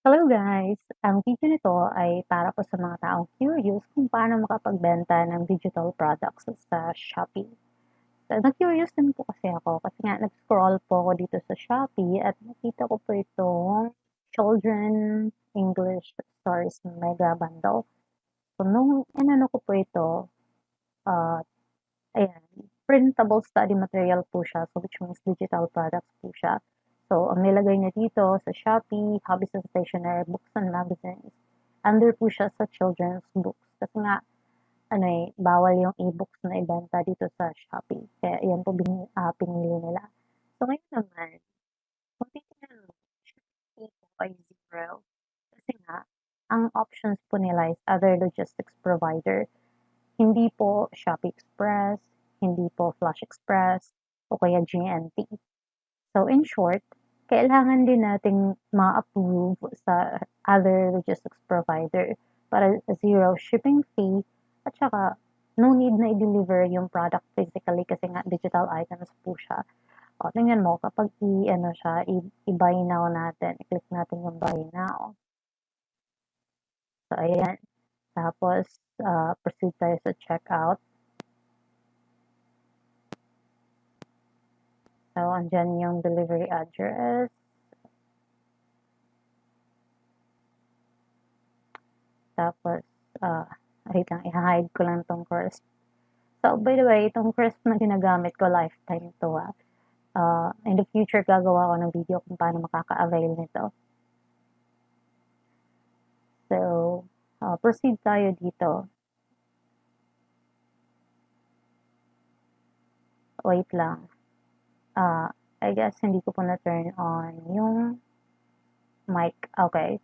Hello guys! Ang video nito ay para po sa mga taong curious kung paano makapagbenta ng digital products sa Shopee. So, na-curious din po kasi ako kasi nga nag-scroll po ako dito sa Shopee at nakita ko po itong Children English Stories Mega Bundle. So, nung inano ko po ito, uh, ayan, printable study material po siya, so which means digital products po siya. So, ang nilagay niya dito sa Shopee, Hobbies and Stationery, Books and Magazines, under po siya sa children's books. Kasi nga, ano eh, bawal yung e-books na ibenta dito sa Shopee. Kaya yan po bin, uh, pinili nila. So, ngayon naman, kung titignan mo, Shopee po ay zero. Kasi nga, ang options po nila is other logistics provider. Hindi po Shopee Express, hindi po Flash Express, o kaya GNT. So, in short, kailangan din nating ma-approve sa other logistics provider para zero shipping fee at saka no need na i-deliver yung product physically kasi nga digital items po siya. O, tingnan mo, kapag i-ano siya, i-buy now natin, i-click natin yung buy now. So, ayan. Tapos, uh, proceed tayo sa checkout. So, andyan yung delivery address. Tapos, uh, wait lang, i-hide ko lang tong crisp. So, by the way, itong crisp na ginagamit ko, lifetime to ah. Uh, in the future, gagawa ko ng video kung paano makaka-avail nito. So, uh, proceed tayo dito. Wait lang uh, I guess hindi ko po na-turn on yung mic. Okay.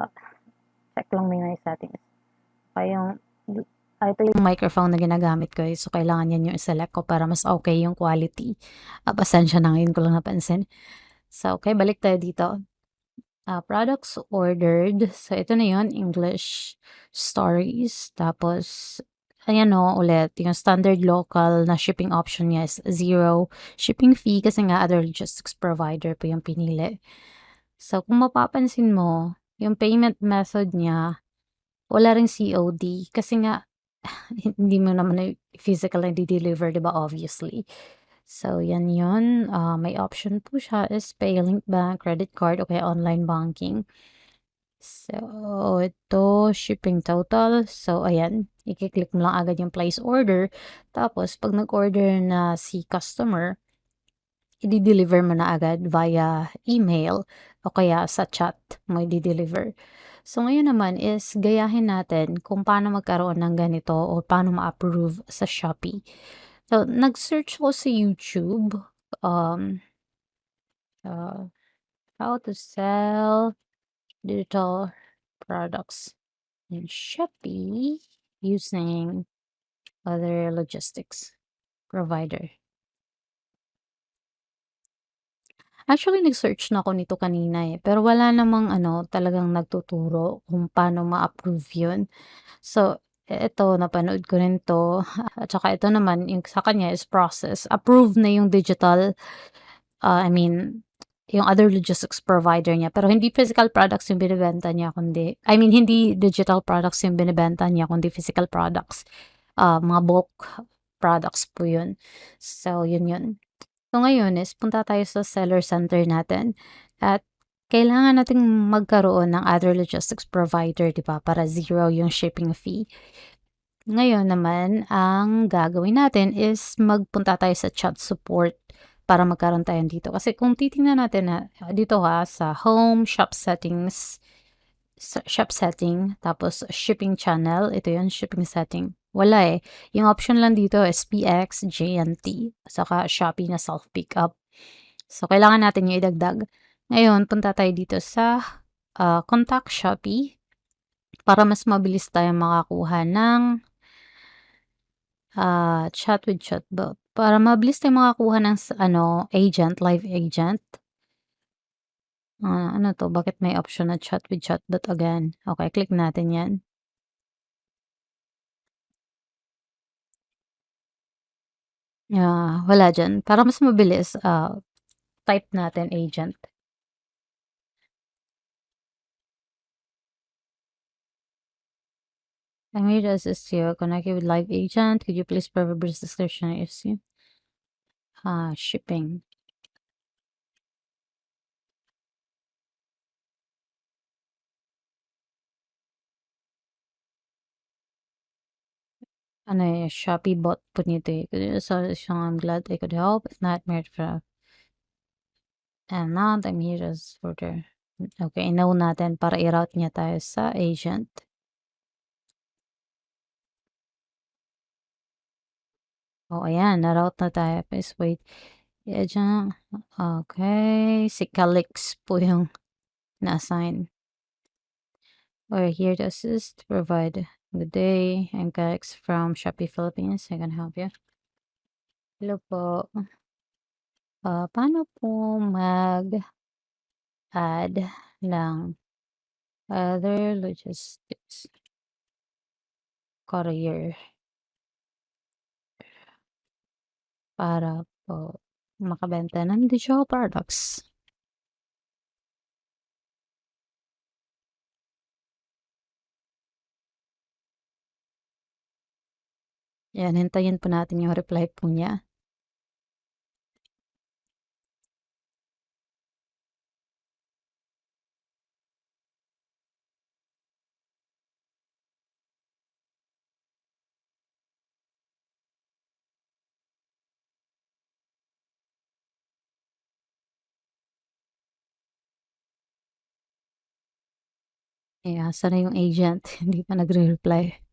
Uh, check lang muna yung settings. Okay, yung uh, ito yung microphone na ginagamit ko. Eh. So, kailangan yan yung select ko para mas okay yung quality. Uh, pasensya na ngayon ko lang napansin. So, okay, balik tayo dito. Uh, products ordered. So, ito na yun, English stories. Tapos, Ayan o, ulit, yung standard local na shipping option niya is zero shipping fee kasi nga other logistics provider po yung pinili. So, kung mapapansin mo, yung payment method niya, wala ring COD kasi nga hindi mo naman physical na di-deliver, di ba, obviously. So, yan yun. Uh, may option po siya is pay link bank, credit card, o kaya online banking. So, ito, shipping total. So, ayan, i-click mo lang agad yung place order. Tapos, pag nag-order na si customer, i-deliver mo na agad via email o kaya sa chat mo i-deliver. So, ngayon naman is gayahin natin kung paano magkaroon ng ganito o paano ma-approve sa Shopee. So, nag-search ko sa YouTube um, uh, how to sell digital products in Shopee using other logistics provider. Actually, nag-search na ako nito kanina eh, pero wala namang ano, talagang nagtuturo kung paano ma-approve yun. So, ito, napanood ko rin to. At saka ito naman, yung sa kanya is process. Approve na yung digital, uh, I mean, yung other logistics provider niya. Pero hindi physical products yung binibenta niya, kundi, I mean, hindi digital products yung binibenta niya, kundi physical products. Uh, mga bulk products po yun. So, yun yun. So, ngayon is, punta tayo sa seller center natin. At, kailangan nating magkaroon ng other logistics provider, di ba? Para zero yung shipping fee. Ngayon naman, ang gagawin natin is magpunta tayo sa chat support para magkaroon tayo dito. Kasi kung titingnan natin na dito ha, sa home, shop settings, shop setting, tapos shipping channel, ito yun, shipping setting. Wala eh. Yung option lang dito is PX, JNT, saka Shopee na self-pickup. So, kailangan natin yung idagdag. Ngayon, punta tayo dito sa uh, contact Shopee para mas mabilis tayo makakuha ng uh, chat with chatbot. Para mabilis tayong makakuha ng ano, agent, live agent. Ah, ano 'to, bakit may option na chat with chatbot again? Okay, click natin 'yan. Ah, wala diyan. Para mas mabilis, ah, type natin agent. I'm here to assist you. Connect with live agent. Could you please provide brief description of issue? Ah, shipping. Ano eh, Shopee bot po nito eh. So, so I'm glad I could help. If not, merit for And not, I'm here as for the... Okay, know natin para i-route niya tayo sa agent. Oh, ayan. Na-route na tayo. Please wait. Agent. Okay. Si Calix po yung na-assign. We're here to assist, provide good day. I'm Calix from Shopee Philippines. I can help you. Hello po. Ah, paano po mag-add ng other logistics courier para po makabenta ng digital products? Yan, hintayin po natin yung reply po niya. Eh, asa yung agent? Hindi pa nagre-reply.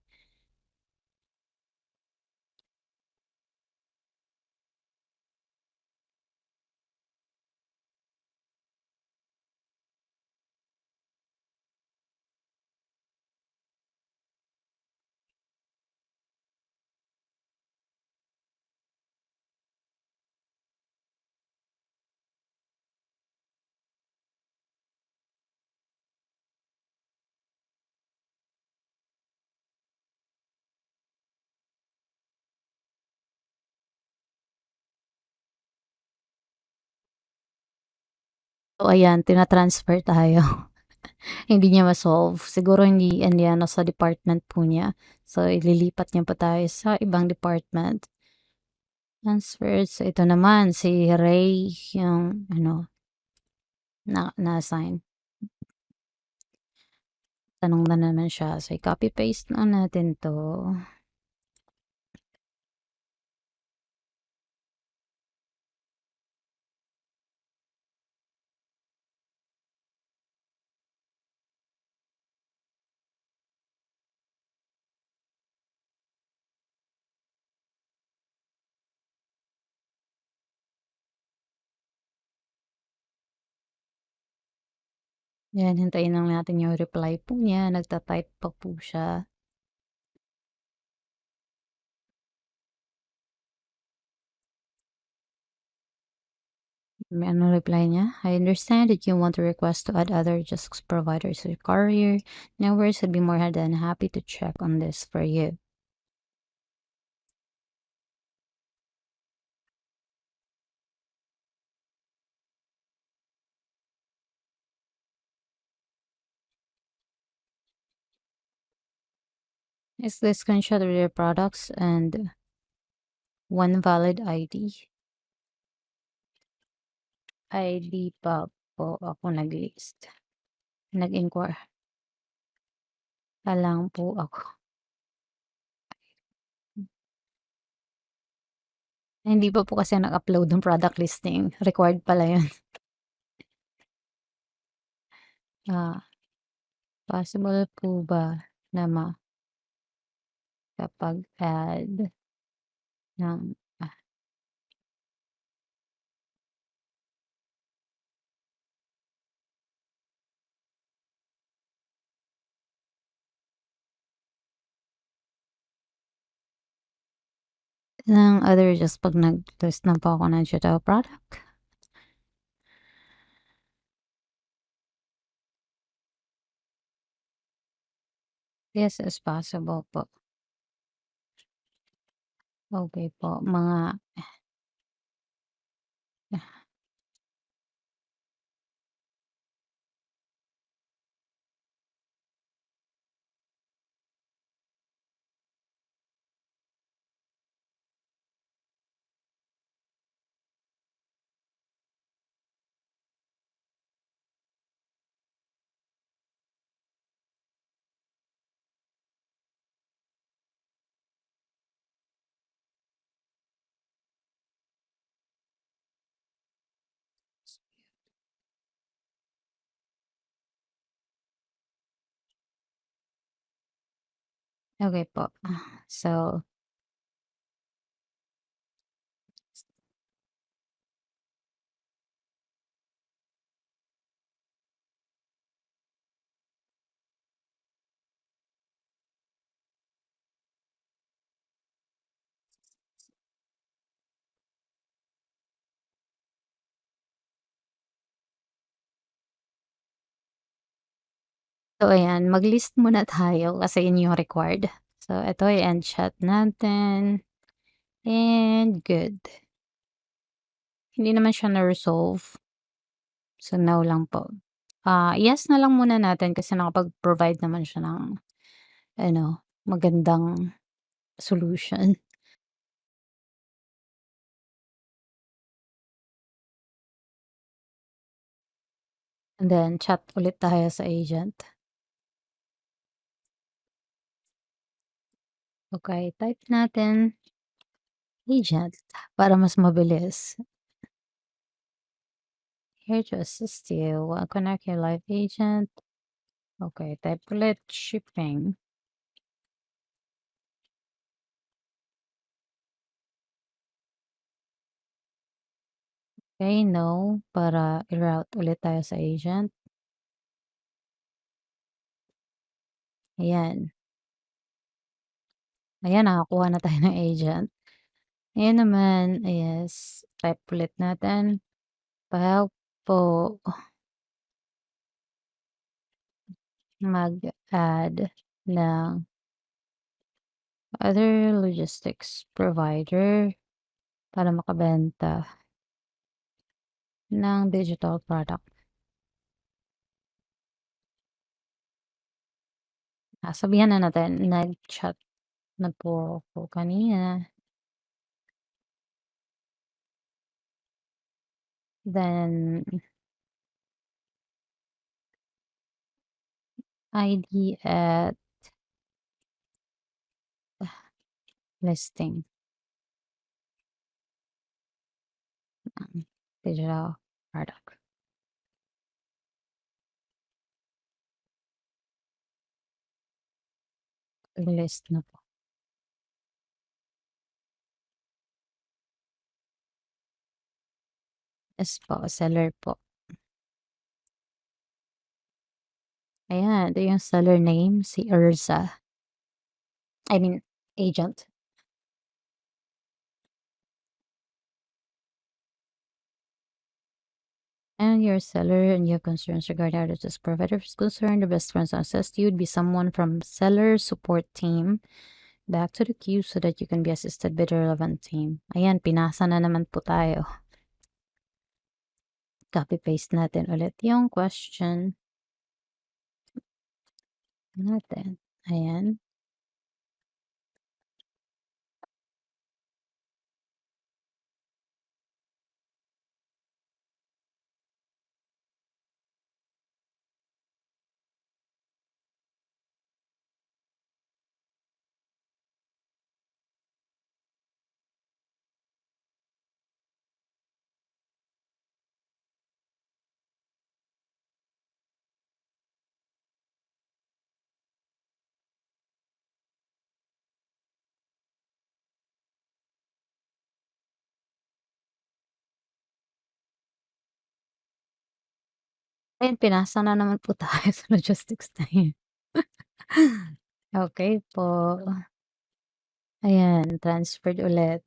So, ayan, tina-transfer tayo. Hindi niya ma-solve. Siguro hindi hindi ano sa department po niya. So, ililipat niya pa tayo sa ibang department. Transferred. So, ito naman si Ray yung ano na na-assign. Tanong na naman siya. So, i-copy paste na natin 'to. Yan, hintayin lang natin yung reply po niya. Nagta-type pa po siya. May ano reply niya? I understand that you want to request to add other logistics providers to your courier. No worries, I'd be more than happy to check on this for you. Is the screenshot of your products and one valid ID? ID pa po ako nag-list. Nag-inquire. Pa lang po ako. Hindi pa po kasi nag-upload ng product listing. Required pala yun. Ah, possible po ba na ma kapag add ng ah, ng other just pag nag-list na po ako ng digital product. Yes, as possible po. Okay po, mga Okey po. So So ayan, mag-list muna tayo kasi yun yung required. So eto i-end chat natin, and good. Hindi naman siya na-resolve. So no lang po. Ah, yes na lang muna natin kasi nakapag-provide naman siya ng ano, magandang solution. And then chat ulit tayo sa agent. Okey, type natin agent para mas mabilis. Here to assist you, uh, connect your live agent. Okey, type ulit shipping. Okey, no, para i-route ulit tayo sa agent. Ayan. Ayan, nakakuha na tayo ng agent. Ngayon naman, yes, type ulit natin. Pa-help po mag-add ng other logistics provider para makabenta ng digital product. Sabihan na natin nag-chat na po ako kanina. Then ID at listing. Um, digital product. I-list na po. Yes po, seller po. Ayan, ito yung seller name, si Erza. I mean, agent. And you're a seller and you have concerns regarding how this provider is concerned, the best friends assist you would be someone from seller support team. Back to the queue so that you can be assisted by the relevant team. Ayan, pinasa na naman po tayo. Copy paste natin ulit yung question. Natin, ayan. Ayan, pinasa na naman po tayo sa logistics team. Okey po. Ayan, transferred ulit.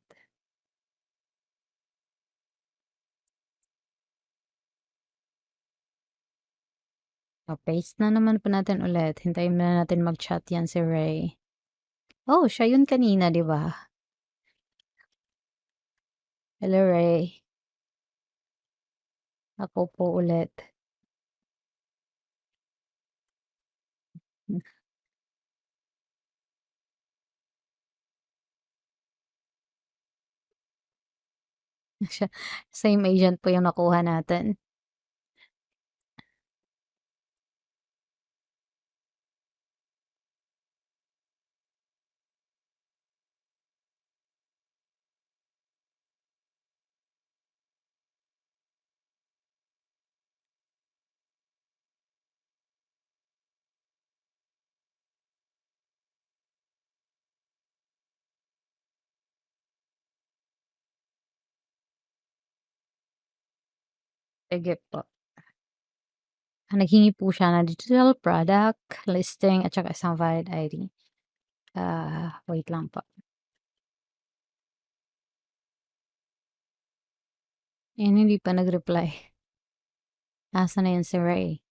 O paste na naman po natin ulit, hintayin muna natin mag-chat yan si Ray. Oh, siya yun kanina, 'di ba? Hello, Ray. Ako po ulit. Same agent po yung nakuha natin. Sige po. Naghingi po siya ng digital product, listing at saka isang valid ID. Ah, wait lang po. Ayan, hindi pa nag-reply. Nasaan na yun si Ray?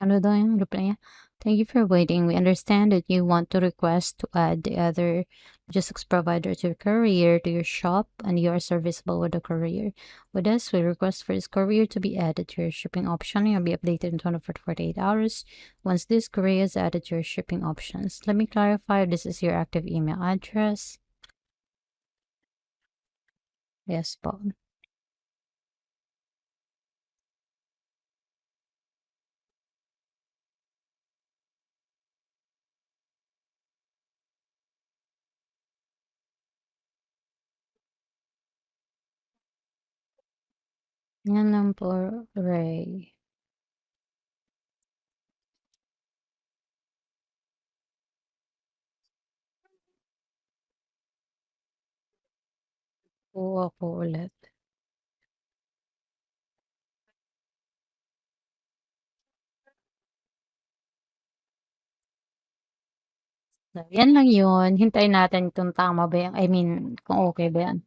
Ano daw yung? Thank you for waiting. We understand that you want to request to add the other logistics provider to your courier to your shop and you are serviceable with the courier. With us, we request for this courier to be added to your shipping option. You'll be updated in 24 to 48 hours once this courier is added to your shipping options. Let me clarify this is your active email address. Yes po. Yan lang po, Ray. Kuha ko ulit. So, yan lang yun. Hintayin natin kung tama ba yan. I mean, kung okay ba yan.